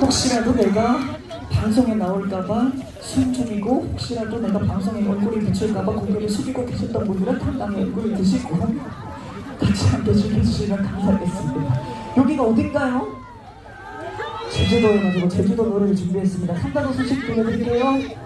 혹시라도 내가 방송에 나올까봐 숨 죽이고 혹시라도 내가 방송에 얼굴이 비칠까봐 고개를 숙이고 계셨던 분들은 당당히 얼굴을 드시고 같이 함께 즐겨주시면 감사하겠습니다. 여기가 어딘가요? 제주도에 가지고 제주도 노래를 준비했습니다. 한가도 소식 들려드릴게요.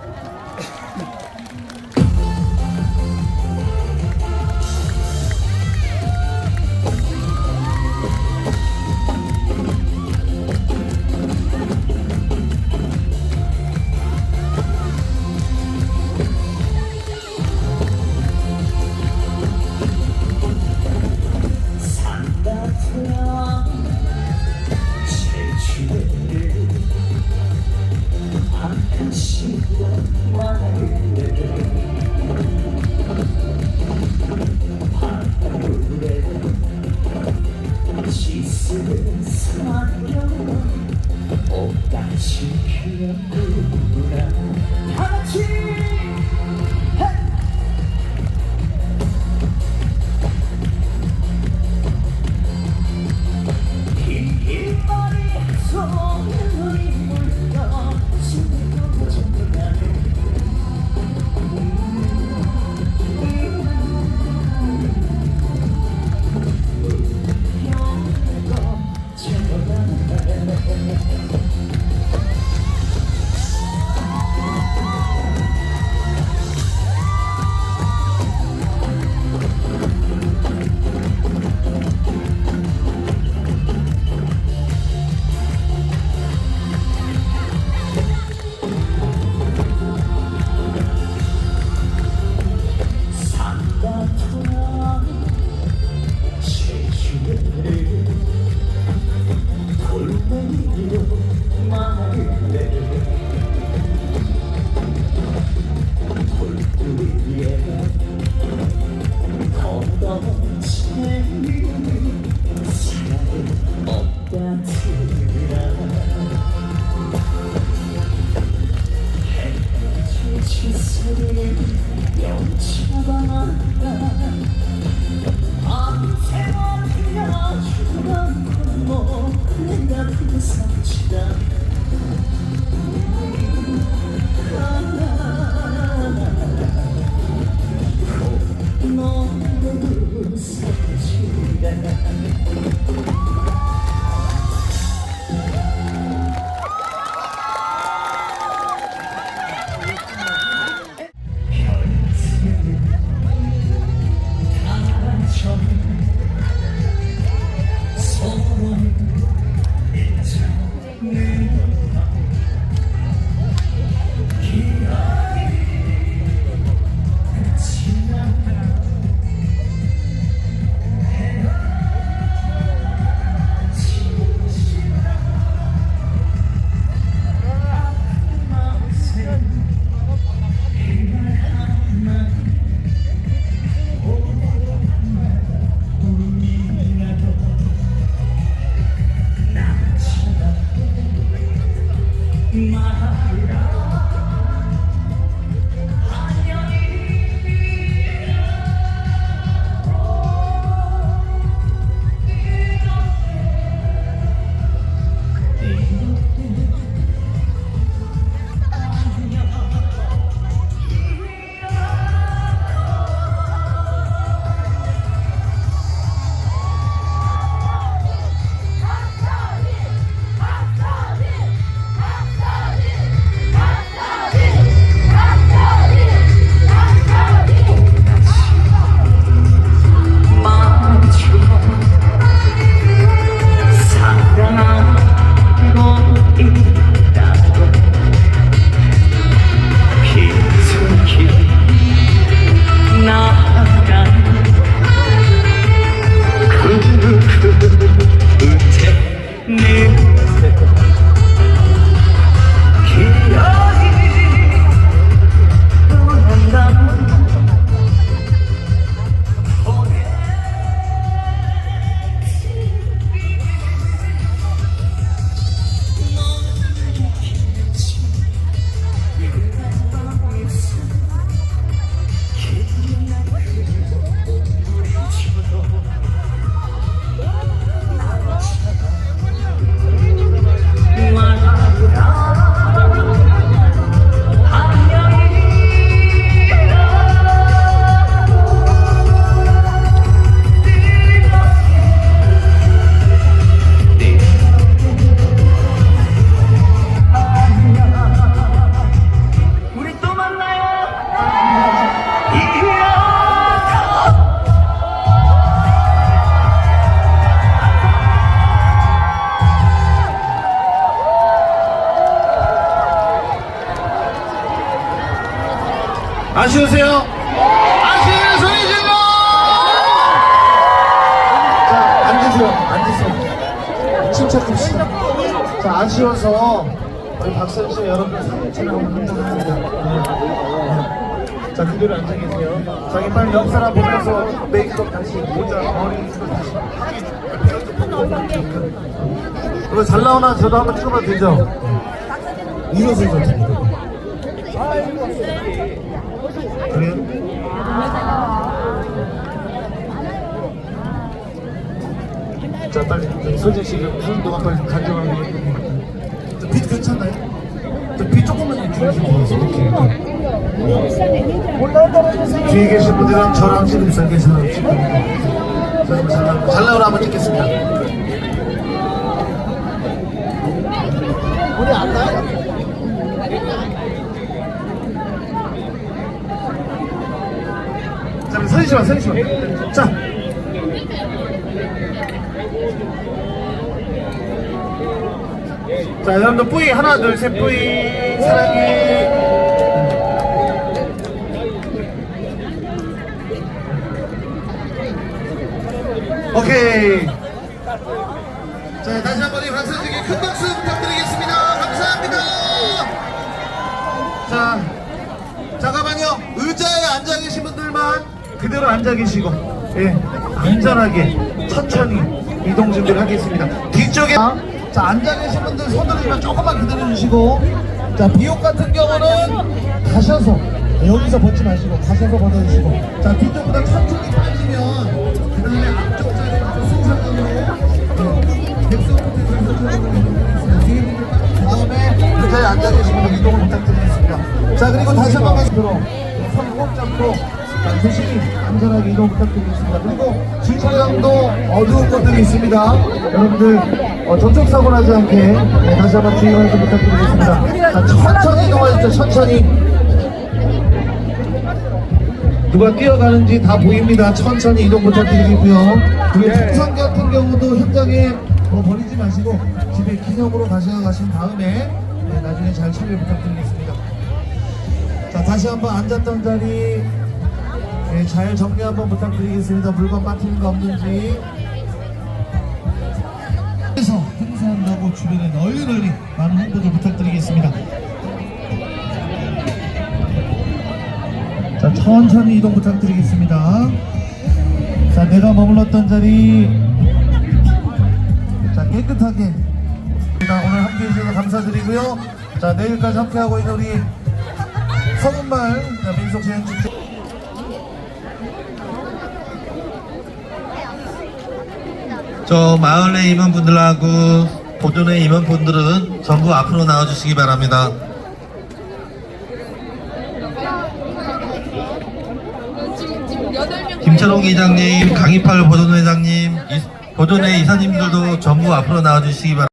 아쉬우세요? 아쉬운 소리 질러! 자, 앉으세요. 앉으세요. 침착합시다. 자, 아쉬워서 우리 박선 씨 여러분 사진 촬영 한번 합니다. 자, 그대로 앉아 계세요. 자기 빨리 옆 사람 보면서 메이크업 다시 모자, 머리 다시 이거 잘 나오나 저도 한번 찍어봐도 되죠? 이것을 좀 드립니다. 그래요? 자 빨리 저기 소진 씨 무슨 동안 빨리 간절하게 빛 괜찮나요? 저빛 조금만 줄여주세요 이렇게 뒤에 계신 분들은 저랑 지금 잘 계시나요? 잘, 잘, 나오- 잘 나오나 한번 찍겠습니다 우리 안 나요? 자, 서진 씨만. 자. 자, 여러분들 뿌이 하나, 둘, 셋, 뿌이 사랑해. 오케이. 자, 다시 한번 이 박선생님 큰 박수 부탁드리겠습니다. 감사합니다. 자, 잠깐만요. 의자에 앉아 계신 분들만 그대로 앉아 계시고, 예, 안전하게 천천히 이동 준비를 하겠습니다. 뒤쪽에 자 앉아 계신 분들 손들이면 조금만 기다려 주시고, 자 비옥 같은 경우는 가셔서 여기서 벗지 마시고 가셔서 벗어주시고, 자 뒤쪽보다 천천히 빠지면 그 다음에 앞쪽 자리에 순차적으로 다음에 그 자리에 앉아 계신 분들 이동을 부탁드리겠습니다. 자 그리고 다시 한번 말씀드려 손꼭 잡고 자, 조심히 안전하게 이동 부탁드리겠습니다. 그리고 주차장도 어두운 곳들이 있습니다. 여러분들 어, 접촉 사고 나지 않게 네, 다시 한번 좀 부탁드리겠습니다. 자, 천천히 이동하십시오. 천천히. 누가 뛰어가는지 다 보입니다. 천천히 이동 부탁드리고요. 그리고 풍선 같은 경우도 현장에 뭐 버리지 마시고 집에 기념으로 가져가신 다음에 네, 나중에 잘 처리 부탁드리겠습니다. 자 다시 한번 앉았던 자리 네, 잘 정리 한번 부탁드리겠습니다. 물건 빠뜨린 거 없는지. 그래서 행사한다고 주변에 널리 널리 많은 홍보 좀 부탁드리겠습니다. 자 천천히 이동 부탁드리겠습니다. 자 내가 머물렀던 자리 자 깨끗하게 자, 오늘 함께 해 주셔서 감사드리고요. 자 내일까지 함께하고 있는 우리 서문마을 민속체육축제 저 마을의 임원분들하고 보존의 임원분들은 전부 앞으로 나와주시기 바랍니다. 김철홍 이장님, 강희팔 보존회장님, 이- 보존회 이사님들도 전부 앞으로 나와주시기 바랍니다.